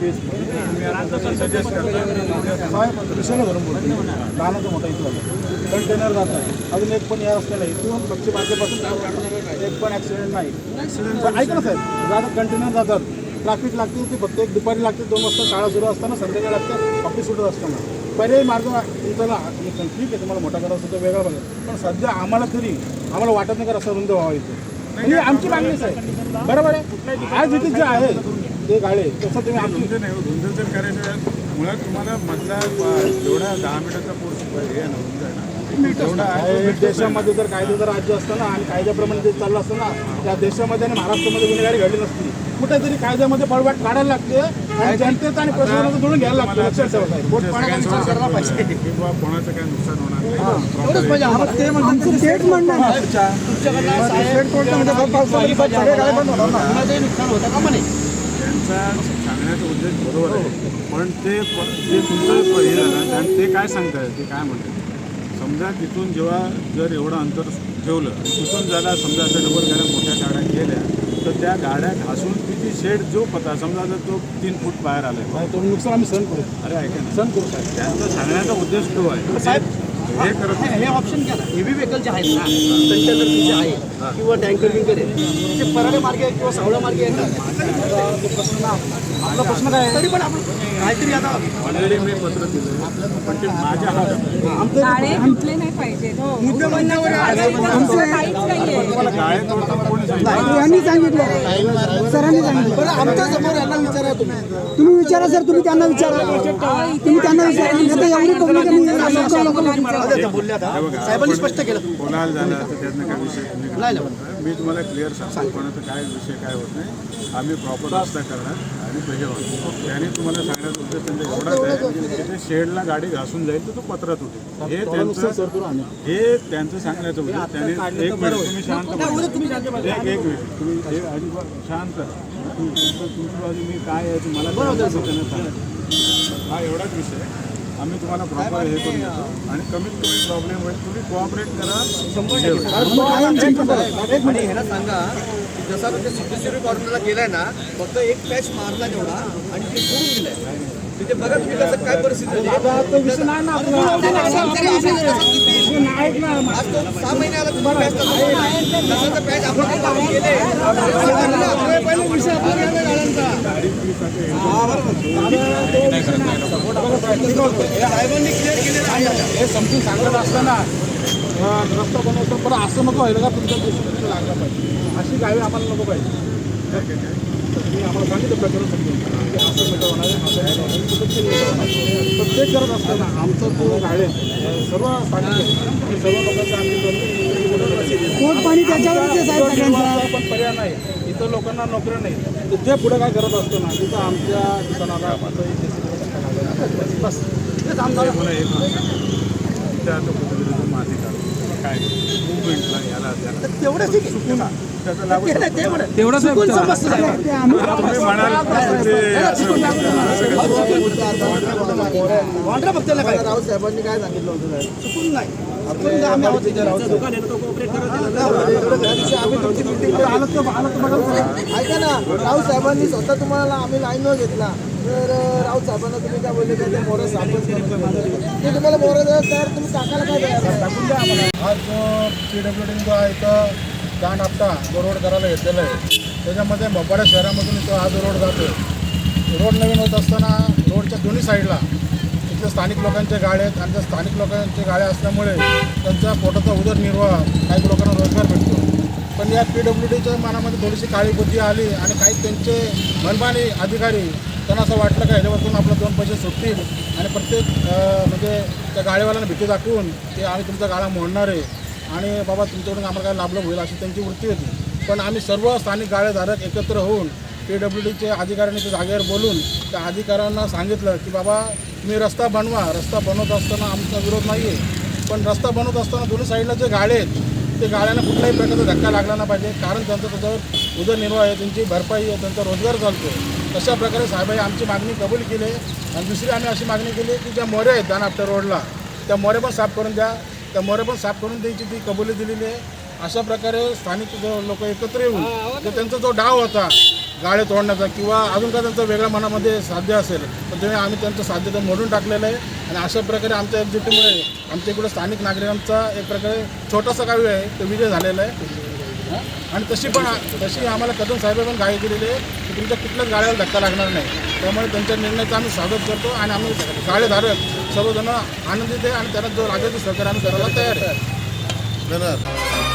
तेच सजेस्ट लहानाचं मोठा इथलं कंटेनर जात आहे. अजून एक पण या रस्त्याला इथून पक्षी मार्केटपासून एक पण ॲक्सिडेंट नाही पण ऐका ना साहेब जातात कंटेनर जातात ट्रॅफिक लागते ती फक्त एक दुपारी लागते दोन वाजता शाळा सुरू असताना संध्याकाळी लागते ऑफिस सुटत असताना पर्यायी मार्ग तुमच्याला ठीक आहे तुम्हाला मोठा करायचं तर वेगळा बघा पण सध्या आम्हाला तरी आम्हाला वाटत नाही. का रस्ता रुंद व्हावा इथे म्हणजे आमची मागणीच आहे बरोबर आहे? आज इथे जे आहे ते गाळे. तसं तुम्ही आमची धुंद नाही धुंद जर करायचं मुळात तुम्हाला मधला जेवढा दहा मिनिटाचा कोर्स हे देशामध्ये जर कायद्याचं राज्य असतं ना आणि कायद्याप्रमाणे ते चाललं असतं ना त्या देशामध्ये आणि महाराष्ट्रामध्ये गुन्हेगारी घडली नसती. कुठेतरी कायद्यामध्ये पळवाट काढायला लागते आणि जनतेचं आणि प्रशासनाचं जोडून घ्यायला लागतं. लक्षात ठेवा पाहिजे? किंवा कोणाचं काही नुकसान होणार नाही. तेच आहे. त्यांचा सांगण्याचा उद्देश बरोबर आहे. पण ते जे तुमचं हे झालं आणि ते काय सांगताय? ते काय म्हणतात समजा तिथून जेव्हा जर एवढं अंतर ठेवलं तिथून जरा समजा आता डबल गाड्या मोठ्या गाड्या गेल्या तर त्या गाड्या घासून किती शेड जो पता समजा जर तो तीन फूट बाहेर आलाय. नाही, तो नुकसान आम्ही सहन करू. अरे ऐका ना. सहन करू साहेब. त्यांचा सांगण्याचा उद्देश तो आहे. साहेब हे करत हे हे ऑप्शन घ्या ना. हेवी व्हेकल जे आहेत ना कंटेनर तुमचे आहे किंवा टँकर बिंकर आहे ते पराडे मार्गे आहे किंवा सावळा मार्गे येतात आपला प्रश्न काय आहे? तरी पण आपण काहीतरी आता ऑलरेडी मी पत्र दिलं. पण ते माझ्या हातात तुटले नाही पाहिजे. सांगितलं? यांनी सांगितलं. सरांनी सांगितलं. बरं आमच्यासमोर यांना विचारा तुम्ही. तुम्ही विचारा सर तुम्ही त्यांना विचारा. तुम्ही त्यांना विचारा. एवढी पब्लिक आता. साहेबांनी स्पष्ट केलं. कोणाला झाला तर त्यातनं काय विषय नाही, मी तुम्हाला क्लिअर सांगतो कोणाचा काय विषय काय होत नाही. आम्ही प्रॉपर रस्ता करणार आणि होणार त्याने तुम्हाला सांगण्याचा उद्देश त्यांचा एवढाच आहे तिथे शेडला गाडी घासून जाईल तर तो पत्रात होते हे त्यांचं हे त्यांचं सांगण्याचं उद्देश. त्याने एक मिनिट तुम्ही शांत. एक एक मिनिट. तुम्ही शांत. तुमचं- बाजू मी काय आहे ते मला त्यांना सांगा. हा एवढाच विषय आहे. आम्ही तुम्हाला प्रॉपर हे करून देतो. आणि कमीत कमी प्रॉब्लेम होईल तुम्ही कोऑपरेट करा. आणि ह्याला सांगा की जसा तो सिद्धेश्वरी कॉर्नरला गेलाय ना फक्त एक पॅच मारला तेवढा आणि ते सोडून दिलाय तिथे बघा तुम्ही कसं काय परिस्थिती आज तो सहा महिने आला तुम्ही पॅच तसा तर पॅच आपण लावून हे समजून सांगत असताना रस्ता बनवतो पण असं नको व्हायला का तुमच्या गोष्टी लागला पाहिजे अशी गावी आम्हाला नको पाहिजे तुम्ही आम्हाला सांगितलं प्रकरण समजून की असं नको होणार आहे, असं आहे. करत असताना आमचं तो गाळे सर्व सांगितलं सर्व लोकांचं आम्ही पाणी त्याच्यावरच आहे पण पर्याय नाही इथं लोकांना नोकऱ्या नाही तर ते पुढे काय करत असतो ना तिथं आमच्या दुकानाला बस तेच आमदार मला एक त्या आता कुठेतरी माती काढून काय मुवमेंटला याला तेवढंच चुकून त्याचा लाभ म्हणाल काय राऊत साहेबांनी काय सांगितलं होतं साहेब? चुकून नाही ऐका ना राऊत साहेबांनी स्वतः तुम्हाला आम्ही लाईनवर घेतला तर राऊत साहेबांना तुम्ही काय बोलले काय ते मोरं सापच ते तुम्हाला मोरं द्या तर तुम्ही टाकायला काय तयार आज जो पी डब्ल्यू डी जो आहे दान आपटा जो रोड करायला घेतलेला आहे. त्याच्यामध्ये मोपाड्या शहरामधून तो आज रोड जातो रोड नवीन होत असताना रोडच्या दोन्ही साईडला इथले स्थानिक लोकांच्या गाड्या आहेत आणि त्या स्थानिक लोकांच्या गाड्या असल्यामुळे त्यांचा पोटाचा उदरनिर्वाह काही लोकांना रोजगार भेटतो. पण या पी डब्ल्यू डीच्या मनामध्ये थोडीशी काळी बुद्धी आली आणि काही त्यांचे मनमानी अधिकारी त्यांना असं वाटलं का ह्याच्यावरतून आपलं दोन पैसे सुटतील आणि प्रत्येक म्हणजे त्या गाडीवाल्यांना भीती दाखवून ते आम्ही तुमचा गाळा मोडणार आहे आणि बाबा तुमच्याकडून आम्हाला काय लाभलं होईल अशी त्यांची वृत्ती होती. पण आम्ही सर्व स्थानिक गाड्याधारक एकत्र होऊन पी डब्ल्यू डीचे अधिकाऱ्यांनी त्या जागेवर बोलून त्या अधिकाऱ्यांना सांगितलं की बाबा तुम्ही रस्ता बनवा रस्ता बनवत असताना आमचा विरोध नाही आहे पण रस्ता बनवत असताना दोन्ही साईडला जे गाळे आहेत ते गाळ्यांना कुठल्याही प्रकारचा धक्का लागला नाही पाहिजे. कारण त्यांचा त्याच्यावर उदरनिर्वाह आहे त्यांची भरपाई आहे त्यांचा रोजगार चालतो तशा प्रकारे साहेबाई आमची मागणी कबूल केली आहे आणि दुसरी आम्ही अशी मागणी केली की ज्या मोऱ्या आहेत दानाफ्टर रोडला त्या मोऱ्या पण साफ करून द्या. त्या मोऱ्या पण साफ करून द्यायची ती कबुली दिलेली आहे. अशा प्रकारे स्थानिक लोक एकत्र येऊन त्यांचा जो डाव होता गाळे तोडण्याचा किंवा अजून काय त्यांचं वेगळ्या मनामध्ये साध्य असेल तर ते आम्ही त्यांचं साध्य तर मोडून टाकलेलं आहे. आणि अशा प्रकारे आमच्या एकजुटीमुळे आमच्या इकडं स्थानिक नागरिकांचा एक प्रकारे छोटासा गावी आहे तो विजय झालेला आहे. आणि तशी पण तशी आम्हाला कदम साहेब पण गाळी दिलेली आहे की तुमच्या कुठल्याच गाड्याला धक्का लागणार नाही. त्यामुळे त्यांच्या निर्णयाचं आम्ही स्वागत करतो आणि आम्ही गाळेधारक सर्वजण आनंदित आहे आणि त्यांना जो लागेल तो सहकार्य आम्ही करायला तयार आहे. धन्यवाद.